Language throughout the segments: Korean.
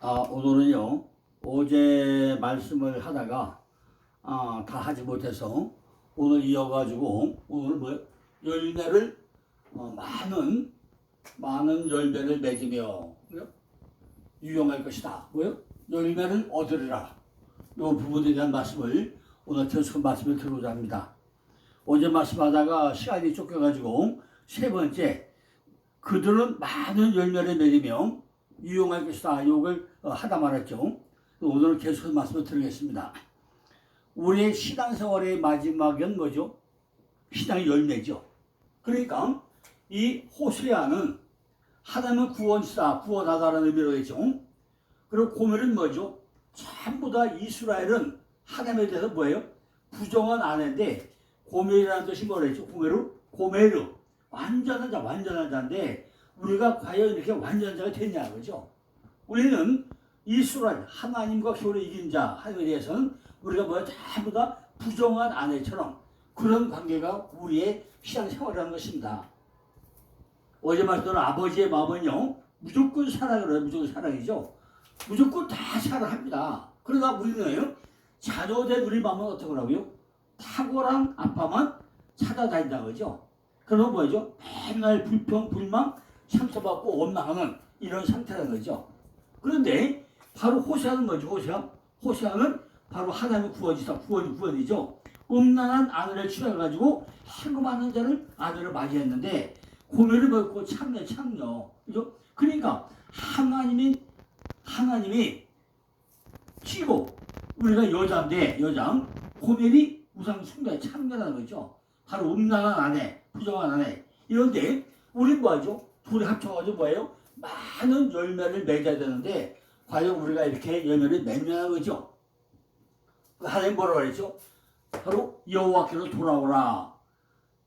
아, 오늘은요, 어제 말씀을 하다가, 아, 다 하지 못해서, 오늘 이어가지고, 오늘 뭐, 열매를, 어, 많은, 많은 열매를 맺으며? 유용할 것이다. 뭐요? 열매를 얻으리라. 이 부분에 대한 말씀을 오늘 계속 말씀을 드리고자 합니다. 어제 말씀하다가 시간이 쫓겨가지고, 세 번째, 그들은 많은 열매를 맺으며 유용할 것이다. 욕을 어, 하다 말았죠. 오늘 계속해서 말씀을 드리겠습니다. 우리의 신앙 생활의 마지막은 뭐죠? 신앙의 열매죠. 그러니까 이 호세아는 하나님은 구원시다, 구원하다라는 의미로 했죠. 그리고 고멜은 뭐죠? 전부 다 이스라엘은 하나님에 대해서 뭐예요? 부정한 아내인데 고멜이라는 뜻이 뭐랬죠? 고멜은 고멜은 완전한 자, 완전한 자인데 우리가 과연 이렇게 완전한 자가 됐냐 그죠? 우리는 이스라엘 하나님과 겨울에 이긴 자 하나님에 대해서는 우리가 뭐야 전부 다 부정한 아내처럼 그런 관계가 우리의 신앙생활이라는 것입니다. 어제 말했던 아버지의 마음은요 무조건 사랑을 무조건 사랑이죠. 무조건 다 사랑합니다. 그러다 우리는 자녀된 우리 마음은 어떻게 하라고요? 탁월한 아빠만 찾아다닌다 그죠? 그러면 뭐죠? 맨날 불평, 불망, 상처받고 원망하는 이런 상태라는 거죠. 그런데 바로 호세아는 뭐죠? 호세아? 호세아는 바로 하나님의 구원이다. 구원, 구원이죠. 음란한 아내를 취해가지고 행음하는 자를 아내를 맞이했는데 고뇌를 벗고 창녀, 창녀. 그죠? 그러니까 하나님이 하나님이 치고 우리가 여자인데 여자 고멜이 우상 숭배 창녀라는 거죠. 바로 음란한 아내, 부정한 아내. 이런데 우린 뭐하죠? 둘이 합쳐가지고 뭐예요? 많은 열매를 맺어야 되는데 과연 우리가 이렇게 열매를 맺냐 거죠? 하나님 뭐라고 그랬죠? 바로 여호와께로 돌아오라.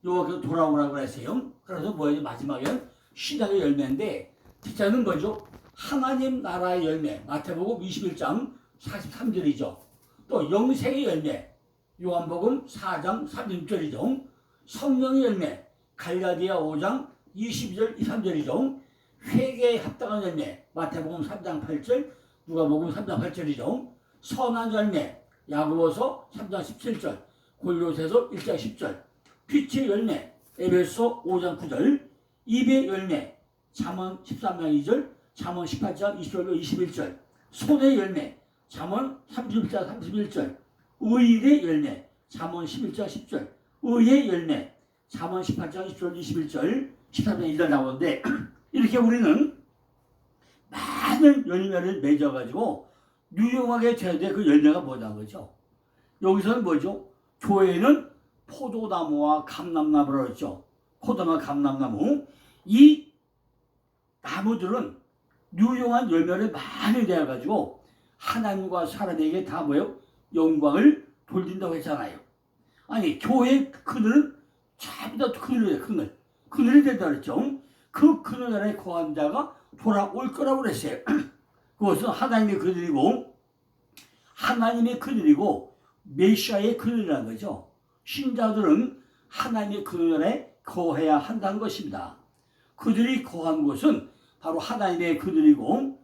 여호와께로 돌아오라고 그랬어요. 그래서 뭐예요? 마지막에 신앙의 열매인데 뒷자는 뭐죠? 하나님 나라의 열매. 마태복음 21장 43절이죠. 또 영생의 열매. 요한복음 4장 36절이죠. 성령의 열매. 갈라디아 5장 22절 23절이죠. 회개에 합당한 열매. 마태복음 3장 8절, 누가복음 3장 8절이죠. 선한 열매. 야고보서 3장 17절, 골로새서 1장 10절. 빛의 열매. 에베소 5장 9절. 입의 열매. 잠언 13장 2절, 잠언 18장 20절로 21절. 손의 열매. 잠언 31장 31절. 의의 열매. 잠언 11장 10절. 의의 열매. 잠언 18장 20절 21절 13장 1절 나오는데 이렇게 우리는 많은 열매를 맺어가지고 유용하게 돼. 그 열매가 뭐냐는 거죠. 여기서는 뭐죠? 교회는 포도나무와 감람나무라고 했죠. 포도나무, 감람나무. 이 나무들은 유용한 열매를 많이 내가지고 하나님과 사람에게 다 뭐요? 영광을 돌린다고 했잖아요. 아니, 교회 그늘은 전부 다 그늘이에요, 그늘. 그늘이 된다 그랬죠. 그 그늘 아래 거한 자가 돌아올 거라고 그랬어요. 그것은 하나님의 그늘이고, 하나님의 그늘이고, 메시아의 그늘이라는 거죠. 신자들은 하나님의 그늘에 거해야 한다는 것입니다. 그들이 거한 곳은 바로 하나님의 그늘이고,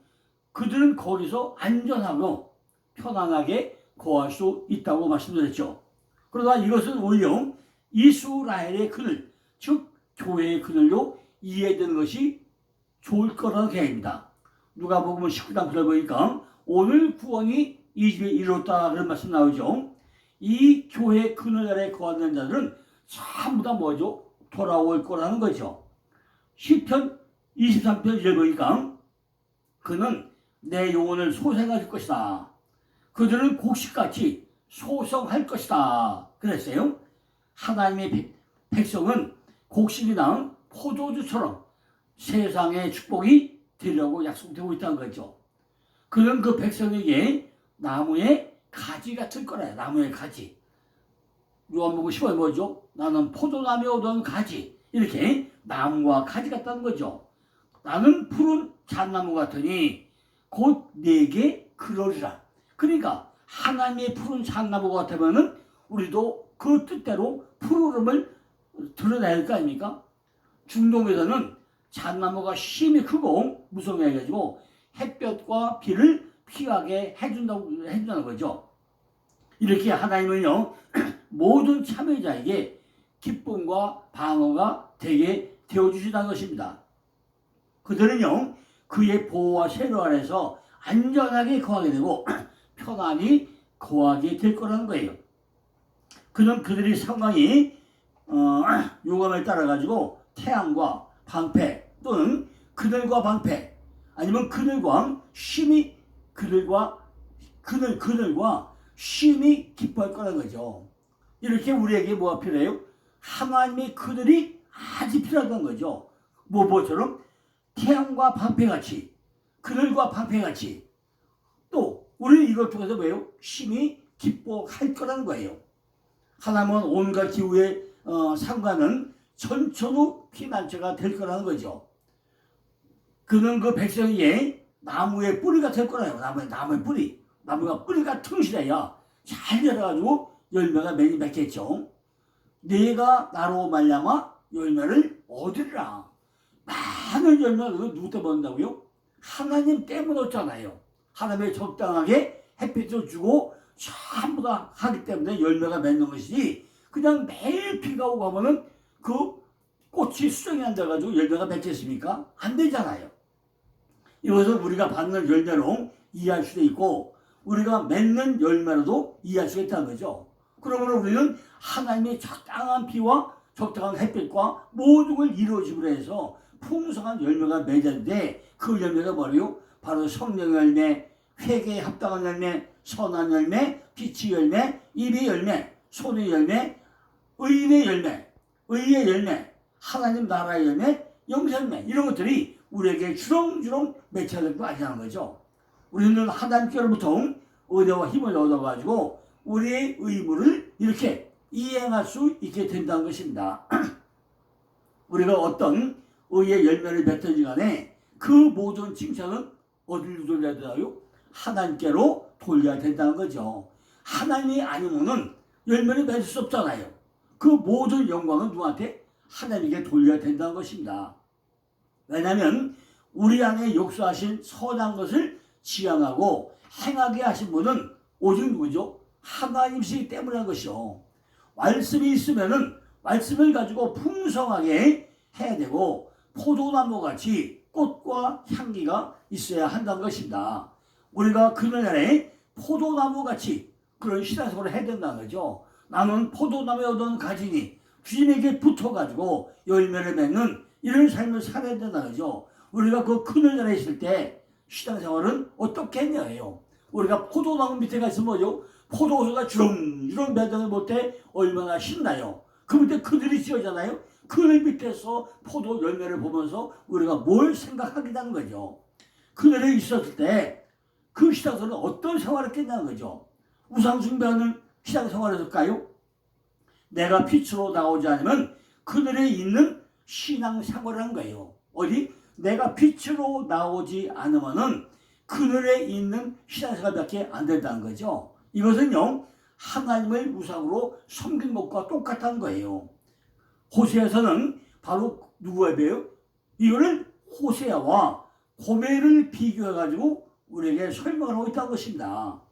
그들은 거기서 안전하고 편안하게 거할 수 있다고 말씀드렸죠. 그러나 이것은 오히려 이스라엘의 그늘, 즉 교회의 그늘로 이해되는 것이 좋을 거라는 계획입니다. 누가 보면 19장 그래 보니까 오늘 구원이 이 집에 이뤘다 그런 말씀 나오죠. 이 교회 그늘 아래 거하는 자들은 전부 다 뭐죠? 돌아올 거라는 거죠. 시편 23편 1절 보니까 그는 내 영혼을 소생할 것이다. 그들은 곡식같이 소성할 것이다. 그랬어요. 하나님의 백- 백성은 곡식이나 포도주처럼 세상의 축복이 되려고 약속되고 있다는 거죠. 그는 그 백성에게 나무의 가지 같을 거래. 나무의 가지. 요한복음 10월 뭐죠? 나는 포도나무에 얻은 가지. 이렇게 나무와 가지 같다는 거죠. 나는 푸른 잣나무 같으니 곧 내게 그러리라. 그러니까 하나님의 푸른 잣나무 같으면은 우리도 그 뜻대로 푸르름을 할거 아닙니까? 중동에서는 잣나무가 힘이 크고 무성해가지고 햇볕과 비를 피하게 해준다고 해준다는 거죠. 이렇게 하나님은요 모든 참여자에게 기쁨과 방어가 되게 되어주시다는 것입니다. 그들은요 그의 보호와 세로 아래서 안전하게 거하게 되고 편안히 거하게 될 거라는 거예요. 그는 그들의 상황이 어, 요감을 따라 가지고 태양과 방패 또는 그들과 방패 아니면 그들과 심히 그들과 그들 그들과 심히 기뻐할 거라는 거죠. 이렇게 우리에게 뭐가 필요해요? 하나님의 그들이 아주 필요하다는 거죠. 뭐 뭐처럼 태양과 방패같이 그들과 방패같이 또 우리는 이걸 통해서 뭐예요? 심히 기뻐할 거라는 거예요. 하나님은 온갖 기후에 어, 상관은 전천후 피난처가 될 거라는 거죠. 그는 그 백성에게 나무의 뿌리가 될 거라요. 나무의, 나무의 뿌리. 나무가 뿌리가 튼실해야 잘 자라가지고 열매가 많이 맺겠죠. 내가 나로 말려마 열매를 얻으리라. 많은 그거 누구 얻는다고요? 하나님 때문에 얻잖아요. 하나님의 적당하게 햇빛을 주고 전부 다 하기 때문에 열매가 맺는 것이지 그냥 매일 비가 오고 하면은 그 꽃이 수정이 안 돼가지고 열매가 맺겠습니까? 안 되잖아요. 이것을 우리가 받는 열매로 이해할 수도 있고 우리가 맺는 열매로도 이해할 수 있다는 거죠. 그러면 우리는 하나님의 적당한 비와 적당한 햇빛과 모든 걸 이루어짐으로 해서 풍성한 열매가 맺었는데 그 열매가 뭐예요? 바로 성령 열매, 회개에 합당한 열매, 선한 열매, 빛의 열매, 입의 열매, 손의 열매, 의인의 열매, 의의 열매, 하나님 나라의 열매, 영생매 이런 것들이 우리에게 주렁주렁 될거 아니라는 거죠. 우리는 하나님께로부터 은혜와 힘을 얻어가지고 우리의 의무를 이렇게 이행할 수 있게 된다는 것입니다. 우리가 어떤 의의 열매를 맺든지 간에 그 모든 칭찬은 어디로 돌려야 되나요? 하나님께로 돌려야 된다는 거죠. 하나님이 아니면은 열매를 맺을 수 없잖아요. 그 모든 영광은 누구한테? 하나님께 돌려야 된다는 것입니다. 왜냐하면 우리 안에 역사하신 선한 것을 지향하고 행하게 하신 분은 오직 누구죠? 하나님이시기 때문인 것이요. 말씀이 있으면은 말씀을 가지고 풍성하게 해야 되고 포도나무 같이 꽃과 향기가 있어야 한다는 것입니다. 우리가 그날 안에 포도나무 같이 그런 신앙생활을 해야 된다는 거죠. 나는 포도나무에 얻은 가지니 주님에게 붙어가지고 열매를 맺는 이런 삶을 살아야 된다는 거죠. 우리가 그 그늘에 있을 때 신앙생활은 어떻게 했냐예요. 우리가 포도나무 밑에 가서 뭐죠? 포도가 주렁주렁 매장을 못해 얼마나 신나요. 그 밑에 그늘이 지어잖아요. 그늘 밑에서 포도 열매를 보면서 우리가 뭘 생각하게 되는 거죠. 그늘에 있었을 때그 신앙생활은 어떤 생활을 했겠냐는 거죠. 우상숭배하는 신앙 생활이었을까요? 내가 빛으로 나오지 않으면 그늘에 있는 신앙 생활이라는 거예요. 어디? 내가 빛으로 나오지 않으면은 그늘에 있는 신앙생활밖에 안 된다는 거죠. 이것은요, 하나님을 우상으로 섬긴 것과 똑같다는 거예요. 호세에서는 바로 누구에 비해요? 이거를 호세아와 고멜을 비교해가지고 우리에게 설명을 하고 있다는 것입니다.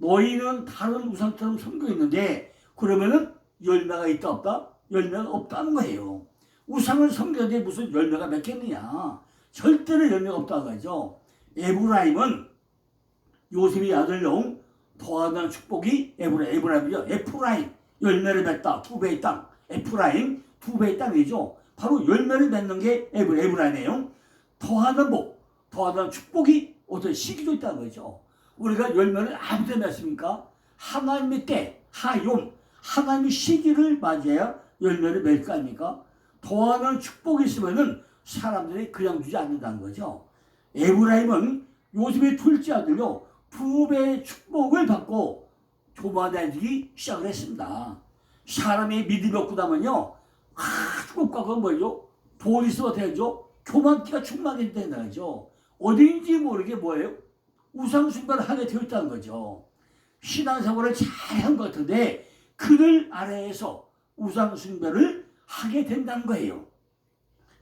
너희는 다른 우상처럼 섬겨 있는데 그러면은 열매가 있다 없다? 열매가 없다는 거예요. 우상을 섬겼는데 무슨 열매가 맺겠느냐? 절대로 열매가 없다는 거죠. 에브라임은 요셉의 아들로 더하는 축복이 에브라, 에브라임이죠. 에프라임 열매를 맺다 두 배의 땅 에프라임 두 배의 땅이죠. 바로 열매를 맺는 게 에브, 에브라임이에요. 더하는 복 더하는 축복이 어떤 시기도 있다는 거죠. 우리가 열매를 아무 때 맺습니까? 하나님의 때 하욤 하나님의 시기를 맞이해야 열매를 맺을 거 아닙니까? 더하는 축복이 있으면은 사람들이 그냥 주지 않는다는 거죠. 에브라임은 요셉의 둘째 아들로 두 배의 축복을 받고 교만해지기 시작을 했습니다. 사람이 믿음이 없고 나면요. 아, 그건 뭐죠? 돈이 있어도 되죠? 교만기가 충만하게 된다는 거죠. 어딘지 모르게 뭐예요? 우상숭배를 하게 되어 있다는 거죠. 신앙생활을 잘 한 것 같은데 그들 아래에서 우상숭배를 하게 된다는 거예요.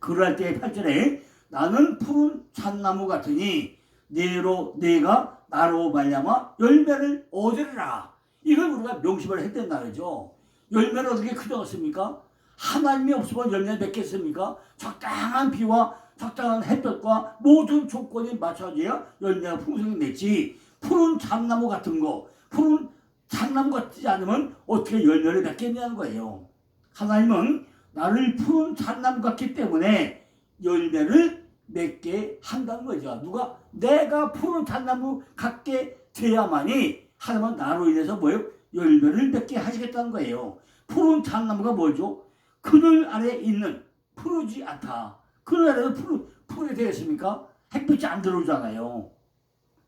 그럴 때 8절에 나는 푸른 잣나무 같으니 내로 내가 나로 말미암아 열매를 얻으리라. 이걸 우리가 명심을 했단 말이죠. 열매를 어떻게 크정했습니까? 하나님이 없으면 열매 맺겠습니까? 적당한 비와 적당한 햇볕과 모든 조건이 맞춰져야 열매가 풍성히 맺지. 푸른 참나무 같은 거, 푸른 참나무 같지 않으면 어떻게 열매를 맺겠냐는 거예요. 하나님은 나를 푸른 참나무 같기 때문에 열매를 맺게 한다는 거죠. 누가 내가 푸른 참나무 같게 돼야만이 하나님은 나로 인해서 뭐예요? 열매를 맺게 하시겠다는 거예요. 푸른 참나무가 뭐죠? 그늘 아래 있는 푸르지 않다. 푸르 푸르게 되겠습니까? 햇빛이 안 들어오잖아요.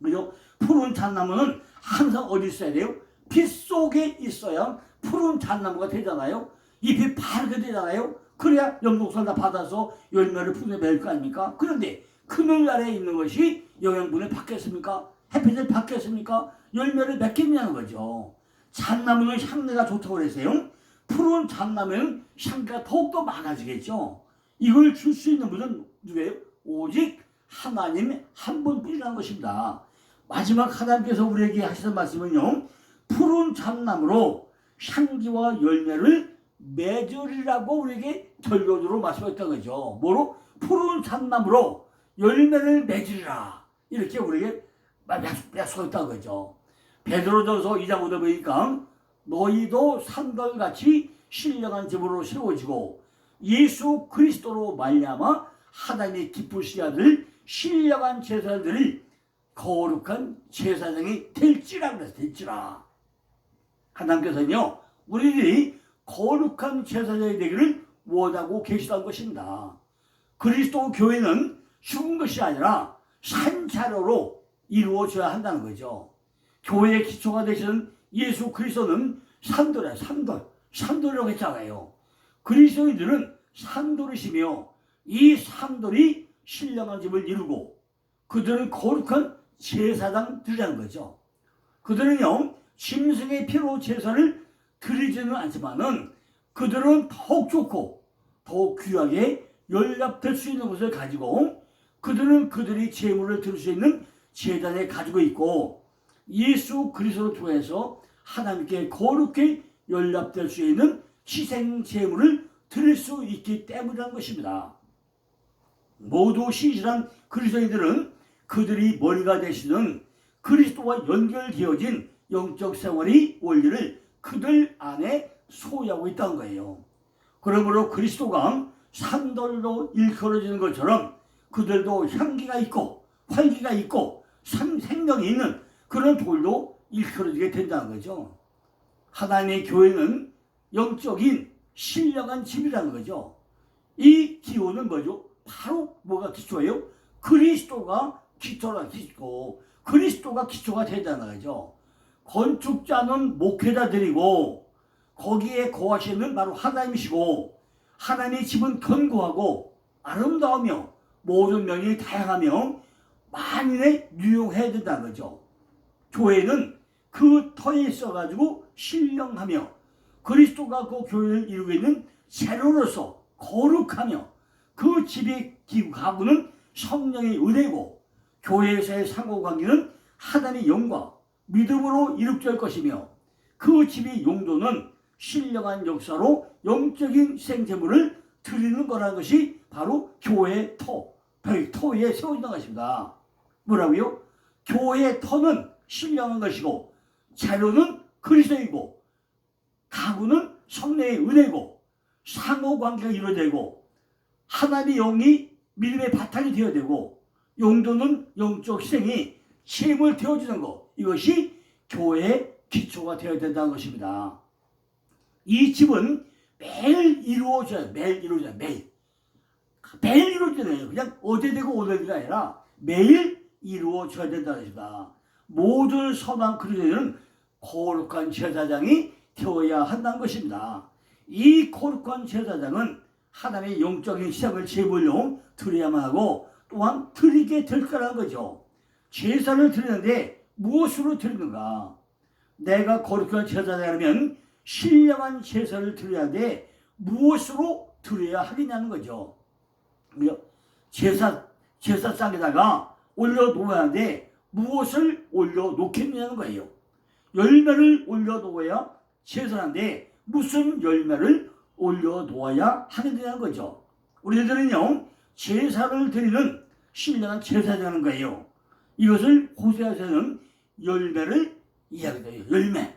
그죠? 푸른 참나무는 항상 어디 있어야 돼요? 빛 속에 있어야 푸른 참나무가 되잖아요. 잎이 바르게 되잖아요. 그래야 영독선을 다 받아서 열매를 푸르게 맺을 거 아닙니까? 그런데 그늘 아래에 있는 것이 영양분을 받겠습니까? 햇빛을 받겠습니까? 열매를 맺겠냐는 거죠. 참나무는 향내가 좋다고 그랬어요. 푸른 참나무는 향기가 더욱더 많아지겠죠. 이걸 줄 수 있는 분은 누구예요? 오직 하나님 한 분뿐이라는 것입니다. 마지막 하나님께서 우리에게 하시는 말씀은요. 푸른 참나무로 향기와 열매를 맺으리라고 우리에게 결론으로 말씀했던 거죠. 뭐로? 푸른 참나무로 열매를 맺으리라. 이렇게 우리에게 약속- 약속했다는 거죠. 베드로전서 2장 5절 보니까 너희도 산돌같이 신령한 집으로 세워지고 예수 그리스도로 말미암아 하나님의 기쁘시게 하들 신령한 제사들이 거룩한 제사장이 될지라 그랬어 될지라. 하나님께서는요 우리들이 거룩한 제사장이 되기를 원하고 계시다는 것입니다. 그리스도 교회는 죽은 것이 아니라 산자료로 이루어져야 한다는 거죠. 교회의 기초가 되시는 예수 그리스도는 산돌이야 산돌. 산돌이라고 했잖아요 그리스도인들은 산돌이시며 이 산돌이 신령한 집을 이루고 그들은 거룩한 제사장들이라는 거죠. 그들은요 짐승의 피로 제사를 드리지는 않지만은 그들은 더욱 좋고 더욱 귀하게 연락될 수 있는 것을 가지고 그들은 그들이 제물을 드릴 수 있는 제단에 가지고 있고 예수 그리스도를 통해서 하나님께 거룩히 연락될 수 있는 희생 제물을 드릴 수 있기 때문이라는 것입니다. 모두 신실한 그리스도인들은 그들이 머리가 되시는 그리스도와 연결되어진 영적 생활의 원리를 그들 안에 소유하고 있다는 거예요. 그러므로 그리스도가 산돌로 일컬어지는 것처럼 그들도 향기가 있고 활기가 있고 생- 생명이 있는 그런 돌도 일컬어지게 된다는 거죠. 하나님의 교회는 영적인 신령한 집이라는 거죠. 이 기호는 뭐죠? 바로 뭐가 기초예요? 그리스도가 기초라 기초. 그리스도가 기초가 된다는 거죠. 건축자는 목회자들이고 거기에 거하시는 바로 하나님이시고 하나님의 집은 견고하고 아름다우며 모든 면이 다양하며 만인에 유용해야 된다는 거죠. 교회는 그 터에 있어가지고 신령하며 그리스도가 그 교회를 이루고 있는 재료로서 거룩하며 그 집의 기- 가구는 성령의 은혜고 교회에서의 상호관계는 하나님의 영과 믿음으로 이룩될 것이며 그 집의 용도는 신령한 역사로 영적인 생제물을 드리는 거라는 것이 바로 교회의 터, 별 터에 세워진 것입니다. 뭐라고요? 교회의 터는 신령한 것이고 재료는 그리스도이고 가구는 성령의 은혜고 상호관계가 이루어지고 하나님의 영이 믿음의 바탕이 되어야 되고 용도는 영적 희생이 힘을 되어주는 것 이것이 교회의 기초가 되어야 된다는 것입니다. 이 집은 매일 이루어져요. 매일 이루어져요. 매일. 매일 이루어져요. 그냥 어제 되고 오늘 되가 아니라 매일 이루어져야 된다는 것입니다. 모든 선한 그리스도인은 거룩한 제사장이 되어야 한다는 것입니다. 이 거룩한 제사장은 하나님의 영적인 희생을 제물로 드려야만 하고 또한 드리게 될 거라는 거죠. 제사를 드리는데 무엇으로 드리는가? 내가 거룩한 제사장이라면 신령한 제사를 드려야 돼 무엇으로 드려야 하겠냐는 거죠. 제사 제사상에다가 올려놓아야 돼. 무엇을 올려놓겠냐는 거예요. 열매를 올려놓아야 제사인데 무슨 열매를 올려놓아야 되는 거죠. 우리들은요 제사를 드리는 신령한 제사라는 거예요. 이것을 호세아서는 열매를 이야기해요. 열매.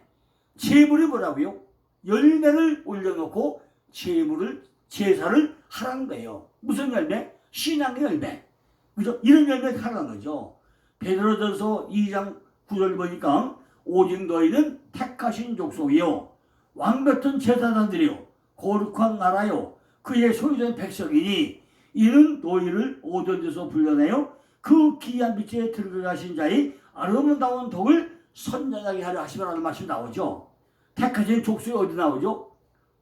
제물이 뭐라고요? 열매를 올려놓고 제물을 제사를 하라는 거예요. 무슨 열매? 신앙의 열매. 그죠? 이런 열매 하라는 거죠. 베드로전서 2장 9절 보니까 오직 너희는 택하신 족속이요 왕 같은 제사장들이요 거룩한 나라요 그의 소유된 백성이니 이는 너희를 오던 데서 불러내요 그 귀한 빛에 들어가신 자의 아름다운 덕을 선전하게 하려 하시라는 말씀이 나오죠. 택하신 족속이 어디 나오죠?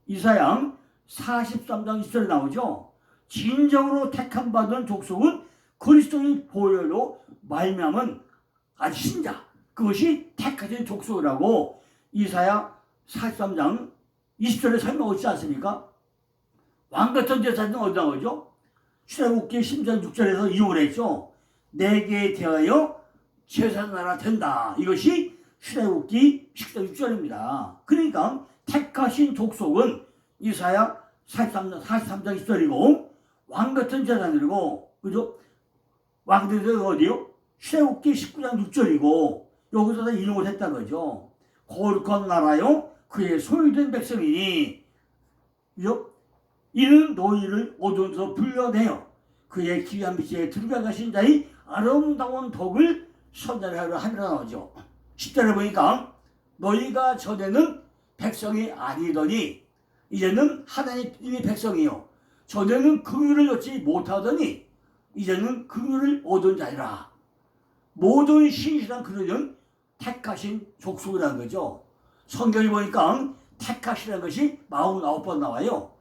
이사양 43장 20절에 나오죠. 진정으로 택함 받은 족속은 그리스도의 보혈로 말미암은 아주 신자 그것이 택하신 족속이라고 이사야 43장 20절에 설명하지 않습니까? 왕 같은 제사는 어디 나오죠? 출애굽기 10장 6절에서 이용을 했죠. 내게 대하여 제사 나라 된다. 이것이 출애굽기 10장 6절입니다. 그러니까 택하신 족속은 이사야 43장, 43장 10절이고 왕 같은 제사들이고 그죠? 왕들이 어디요? 출애굽기 19장 6절이고 여기서 다 이용을 했다는 거죠. 거룩한 나라요 그의 소유된 백성이니? 이는 너희를 어두운서 불러내어 그의 귀한 빛에 들어가신 자의 아름다운 덕을 선전하려 함이라 나오죠. 10절에 보니까 너희가 전에는 백성이 아니더니 이제는 하나님의 백성이요. 전에는 긍휼을 얻지 못하더니 이제는 긍휼을 얻은 자이라. 모든 신실한 그들은 택하신 족속이라는 거죠. 성경에 보니까 택하시라는 것이 49번 나와요.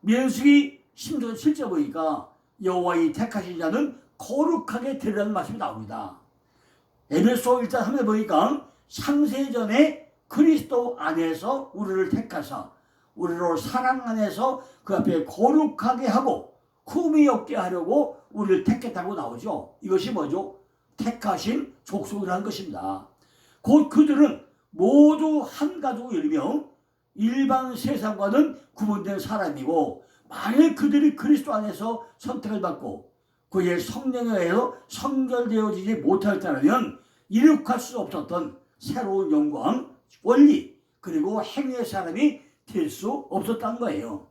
면수기 10절 7절 보니까 여호와의 택하신 자는 거룩하게 되리라는 말씀이 나옵니다. 에베소 1장 3에 보니까 상세전에 그리스도 안에서 우리를 택하사 우리로 사랑 안에서 그 앞에 거룩하게 하고 흠이 없게 하려고 우리를 택했다고 나오죠. 이것이 뭐죠? 택하신 족속이라는 것입니다. 곧 그들은 모두 한 가족이며 일반 세상과는 구분된 사람이고 만일 그들이 그리스도 안에서 선택을 받고 그의 성령에 의해서 성결되어지지 못할 때라면 이룩할 수 없었던 새로운 영광, 원리 그리고 행위의 사람이 될 수 없었다는 거예요.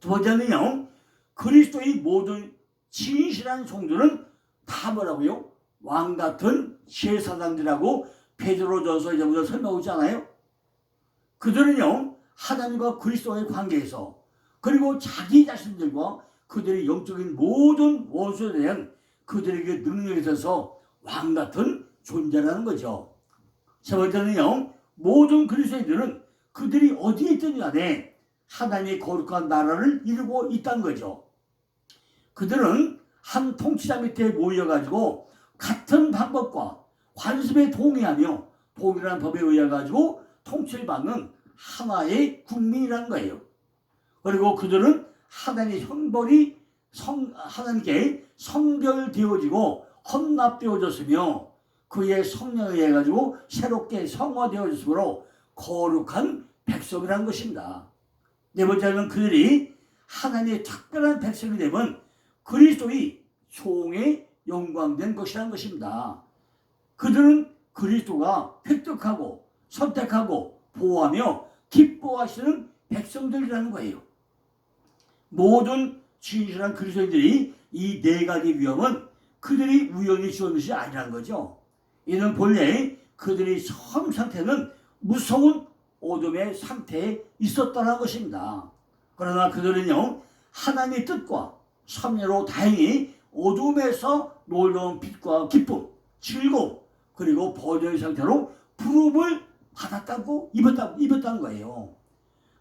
두 번째는요. 그리스도의 모든 진실한 종들은 다 뭐라고요? 왕 같은 제사장들하고 베드로전서 이제부터 설명하지 않아요? 그들은요 하나님과 그리스도의 관계에서 그리고 자기 자신들과 그들의 영적인 모든 원수에 대한 그들에게 능력이 있어서 왕 같은 존재라는 거죠. 세 번째는요 모든 그리스도인들은 그들이 어디에 있든 간에 하나님의 거룩한 나라를 이루고 있다는 거죠. 그들은 한 통치자 밑에 모여가지고 같은 방법과 관습에 동의하며 동일한 법에 의해 가지고 받는 하나의 국민이라는 거예요. 그리고 그들은 하나님의 형벌이 성, 하나님께 성결되어지고 헌납되어졌으며 그의 성령에 의해 가지고 새롭게 성화되어졌으므로 거룩한 백성이라는 것입니다. 네 번째는 그들이 하나님의 특별한 백성이 되면 그리스도의 총에 영광된 것이라는 것입니다. 그들은 그리스도가 획득하고 선택하고 보호하며 기뻐하시는 백성들이라는 거예요. 모든 진실한 그리스도인들이 이 네 가지 위험은 그들이 우연히 지은 것이 아니라는 거죠. 이는 본래 그들의 처음 상태는 무서운 어둠의 상태에 있었다는 것입니다. 그러나 그들은요, 하나님의 뜻과 섭리로 다행히 어둠에서 놀라운 빛과 기쁨, 즐거움, 그리고 번영의 상태로 부름을 받았다고 입었다, 입었다는 거예요.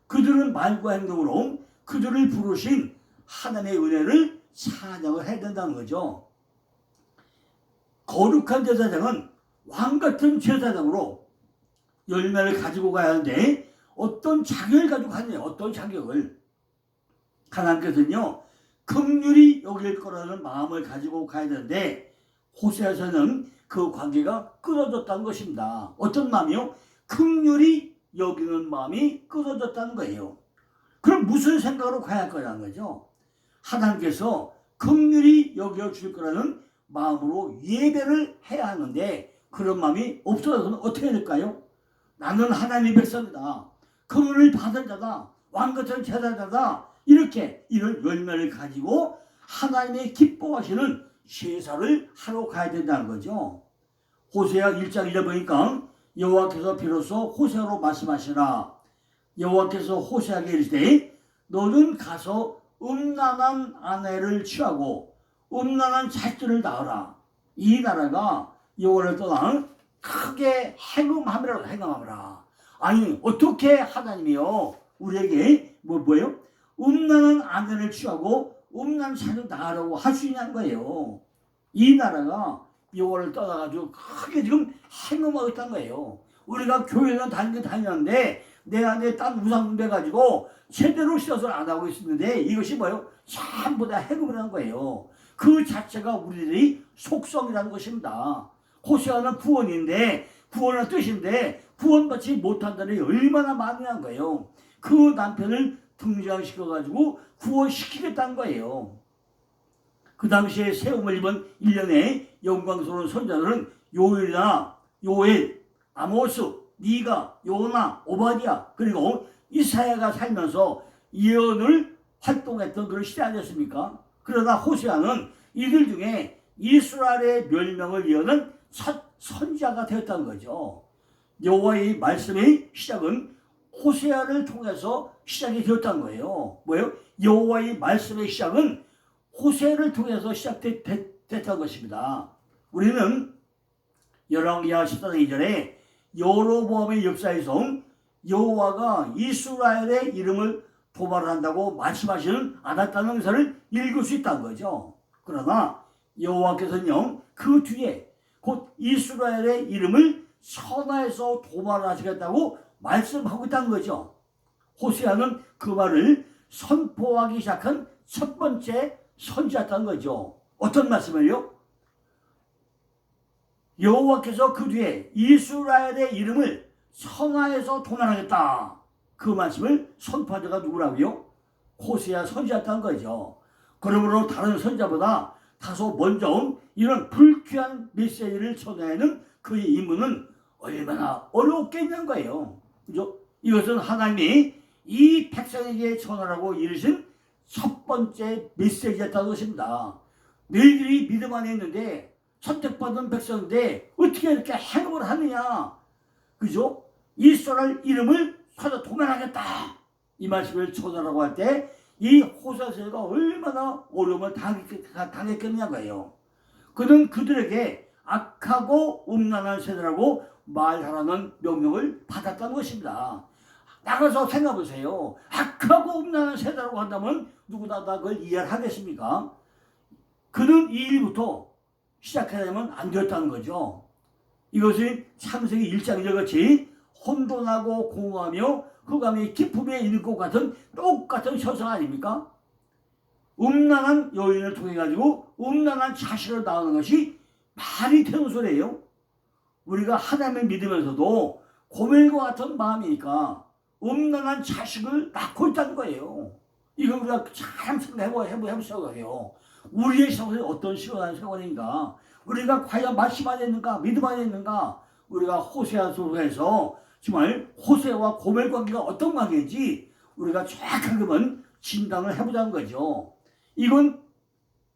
그들은 말과 행동으로 그들을 부르신 하나님의 은혜를 찬양을 해야 된다는 거죠. 거룩한 제사장은 왕 같은 제사장으로 열매를 가지고 가야 하는데 어떤 자격을 가지고 가냐 어떤 자격을 하나님께서는요 긍휼히 여길 거라는 마음을 가지고 가야 되는데 호세에서는 그 관계가 끊어졌다는 것입니다. 어떤 마음이요? 극률이 여기는 마음이 끊어졌다는 거예요. 그럼 무슨 생각으로 가야 할 거라는 거죠? 하나님께서 극률이 여겨 줄 거라는 마음으로 예배를 해야 하는데 그런 마음이 없어져서는 어떻게 될까요? 나는 하나님의 백성이다. 그분을 받은 자다. 왕같은 제사자다. 이렇게 이런 열매를 가지고 하나님의 기뻐하시는 제사를 하러 가야 된다는 거죠. 호세아 1장 1절 보니까 여호와께서 비로소 호세아로 말씀하시라. 여호와께서 호세아에게 이르시되 너는 가서 음란한 아내를 취하고 음란한 자식들을 낳으라. 이 나라가 여호와를 떠나 크게 행음함이라고 행음하라. 아니 어떻게 하나님이요 우리에게 뭐 뭐예요? 음란한 아내를 취하고 음란한 자식을 낳으라고 할 수 있냐는 거예요. 이 나라가 여호와를 떠나가지고 크게 지금 행음하고 있다는 거예요. 우리가 교회는 다니긴 다녔는데 내 안에 딴 우상 돼 가지고 제대로 시도를 안 하고 있었는데 이것이 뭐예요? 전부 다 행음을 한 거예요. 그 자체가 우리들의 속성이라는 것입니다. 호세아는 구원인데 구원의 뜻인데 구원받지 못한다는 게 얼마나 많이한 거예요. 그 남편을 등장시켜 가지고 구원시키겠다는 거예요. 그 당시에 세움을 입은 일련의 영광스러운 선자들은 요엘이나 요엘, 아모스, 니가, 요나, 오바디아 그리고 이사야가 살면서 예언을 활동했던 그런 시대 아니었습니까? 그러나 호세아는 이들 중에 이스라엘의 멸명을 예언한 첫 선자가 되었다는 거죠. 여호와의 말씀의 시작은 호세아를 통해서 시작이 되었다는 거예요. 뭐예요? 여호와의 말씀의 시작은 호세를 통해서 시작됐다는 것입니다. 우리는 열왕기하 14장 이전에 여로보암의 역사에서 여호와가 이스라엘의 이름을 도발한다고 말씀하시는 않았다는 것을 읽을 수 있다는 거죠. 그러나 여호와께서는요 그 뒤에 곧 이스라엘의 이름을 선하에서 도발하시겠다고 말씀하고 있다는 거죠. 호세아는 그 말을 선포하기 시작한 첫 번째 선지였다는 거죠. 어떤 말씀을요? 여호와께서 그 뒤에 이스라엘의 이름을 성하에서 도난하겠다. 그 말씀을 선포한 자가 누구라고요? 호세아 선지였다는 거죠. 그러므로 다른 선자보다 다소 먼저 온 이런 불쾌한 메시지를 전해내는 그의 임무는 얼마나 어렵겠냐는 거예요. 그죠? 이것은 하나님이 이 백성에게 전하라고 이르신 첫 번째 메시지였다는 것입니다. 너희들이 믿음 안에 있는데 선택받은 백성인데 어떻게 이렇게 행동을 하느냐. 그죠? 이스라엘 이름을 서서 도면하겠다. 이 말씀을 전하라고 할 때 이 호사세가 얼마나 어려움을 당했겠냐고요. 그는 그들에게 악하고 음란한 세대라고 말하라는 명령을 받았다는 것입니다. 나가서 생각해보세요. 악하고 음란한 세대라고 한다면 누구나 다 그걸 이해를 하겠습니까? 그는 이 일부터 시작하려면 안 되었다는 거죠. 이것이 창세기 1장 같이 혼돈하고 공허하며 흑암의 기품에 있는 것 같은 똑같은 현상 아닙니까? 음란한 여인을 통해 가지고 음란한 자식을 낳는 것이 말이 되는 소리예요. 우리가 하나님을 믿으면서도 고멜과 같은 마음이니까 음란한 자식을 낳고 있다는 거예요. 이거 우리가 참 생각해보, 해보, 해보셔요. 우리의 생활이 어떤 시원한 생활인가? 우리가 과연 말씀 안에 있는가? 믿음 안에 있는가? 우리가 호세아 소서에서 정말 호세와 고멜 관계가 어떤 관계인지 우리가 정확하게만 진단을 해보자는 거죠. 이건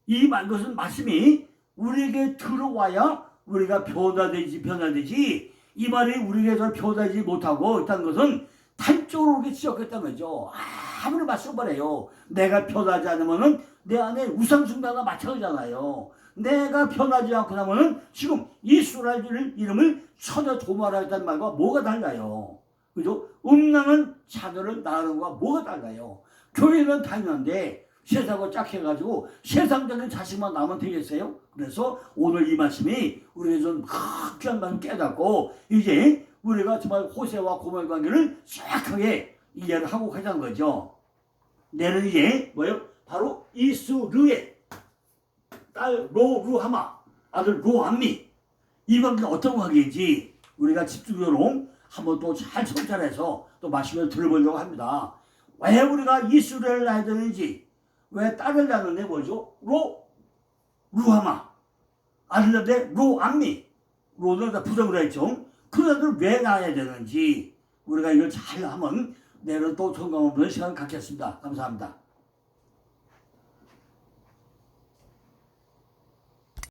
이 말 것은 말씀이 우리에게 들어와야 우리가 변화되지 변화되지 이 말이 우리에게서 변화되지 못하고 있다는 것은 단적으로 이렇게 지적했다는 거죠. 아무리 말씀을해요 내가 변하지 않으면은 내 안에 우상숭배가 마찬가지잖아요. 내가 변하지 않고 나면은 지금 이스라엘 이름을 천여 도말하겠다는 말과 뭐가 달라요? 그죠? 음란한 자녀를 낳는 것과 뭐가 달라요? 교회는 다니는데 세상과 짝해가지고 세상적인 자식만 나면 되겠어요? 그래서 오늘 이 말씀이 우리에게 좀 귀한 말씀 깨닫고 이제 우리가 정말 호세와 고멜 관계를 정확하게 이해를 하고 가자는 거죠. 내는 이제 뭐예요? 바로 이스르의 딸 로루하마 아들 로암미 이번 어떤 관계인지 우리가 집중적으로 한번 또 잘 성찰해서 또 말씀을 들어보려고 합니다. 왜 우리가 이스라엘 낳아야 되는지 왜 딸을 낳는데 뭐죠? 로 루하마 아들인데 로암미 로는 다 부정을 했죠. 그 아들 왜 낳아야 되는지 우리가 이걸 잘 한번 내일은 또 점검해보는 시간 갖겠습니다. 감사합니다.